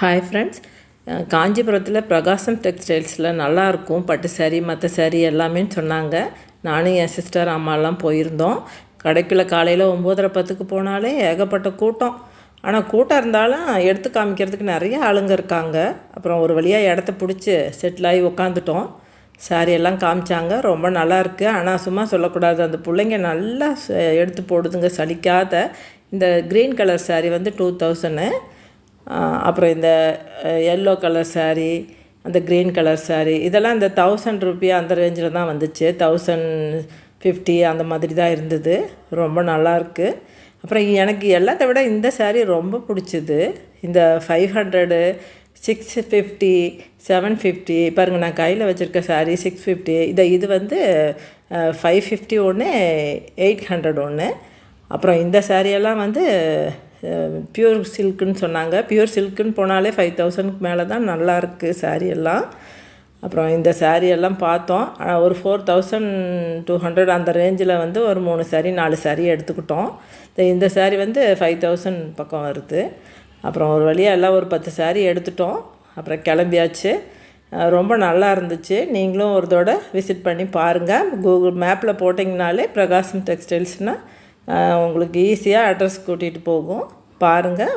Hi friends காஞ்சிபுரத்தில் பிரகாசம் டெக்ஸ்டைல்ஸில் நல்லாயிருக்கும். பட்டு சேரீ மற்ற சாரி எல்லாமே சொன்னாங்க. நானும் என் சிஸ்டர் அம்மாலாம் போயிருந்தோம். கடைக்குள்ளே காலையில் ஒம்போதரை பத்துக்கு போனாலே ஏகப்பட்ட கூட்டம். ஆனால் கூட்டம் இருந்தாலும் எடுத்து காமிக்கிறதுக்கு நிறைய ஆளுங்க இருக்காங்க. அப்புறம் ஒரு வழியாக இடத்த பிடிச்சி செட்டில் ஆகி உக்காந்துட்டோம். சாரி எல்லாம் காமிச்சாங்க. ரொம்ப நல்லாயிருக்கு. ஆனால் சும்மா சொல்லக்கூடாது. அந்த பிள்ளைங்க நல்லா எடுத்து போடுதுங்க. சலிக்காத. இந்த க்ரீன் கலர் saree வந்து டூ தௌசண்ட் அப்புறம் இந்த எல்லோ கலர் saree அந்த க்ரீன் கலர் saree இதெல்லாம் இந்த தௌசண்ட் ருபி அந்த ரேஞ்சில் தான் வந்துச்சு. தௌசண்ட் ஃபிஃப்டி அந்த மாதிரி தான் இருந்தது. ரொம்ப நல்லாயிருக்கு அப்புறம் எனக்கு எல்லாத்த விட இந்த சாரீ ரொம்ப பிடிச்சிது. இந்த five hundred six fifty seven fifty பாருங்கள் நான் கையில் வச்சுருக்க சாரீ சிக்ஸ் ஃபிஃப்டி இதை இது வந்து ஃபைவ் ஃபிஃப்டி ஒன்று எயிட் ஹண்ட்ரட் ஒன்று அப்புறம் இந்த சாரியெல்லாம் வந்து பியூர் சில்க்குன்னு சொன்னாங்க. பியூர் சில்க்குன்னு போனாலே ஃபைவ் தௌசண்ட்க்கு மேலே தான் நல்லா இருக்குது சாரீ எல்லாம். அப்புறம் இந்த சாரீ எல்லாம் பார்த்தோம். ஒரு ஃபோர் தௌசண்ட் டூ ஹண்ட்ரட் அந்த ரேஞ்சில் வந்து ஒரு மூணு சாரீ நாலு சாரீ எடுத்துக்கிட்டோம். இந்த- இந்த வந்து ஃபைவ் தௌசண்ட் பக்கம் வருது. அப்புறம் ஒரு வழியாக எல்லாம் ஒரு பத்து சாரீ எடுத்துட்டோம். அப்புறம் கிளம்பியாச்சு. ரொம்ப நல்லா இருந்துச்சு. நீங்களும் ஒரு தடவை விசிட் பண்ணி பாருங்கள் கூகுள் மேப்பில் போட்டிங்கனாலே பிரகாசம் டெக்ஸ்டைல்ஸ்னால் உங்களுக்கு ஈஸியாக அட்ரஸ் கூட்டிகிட்டு போகும். பாருங்கள்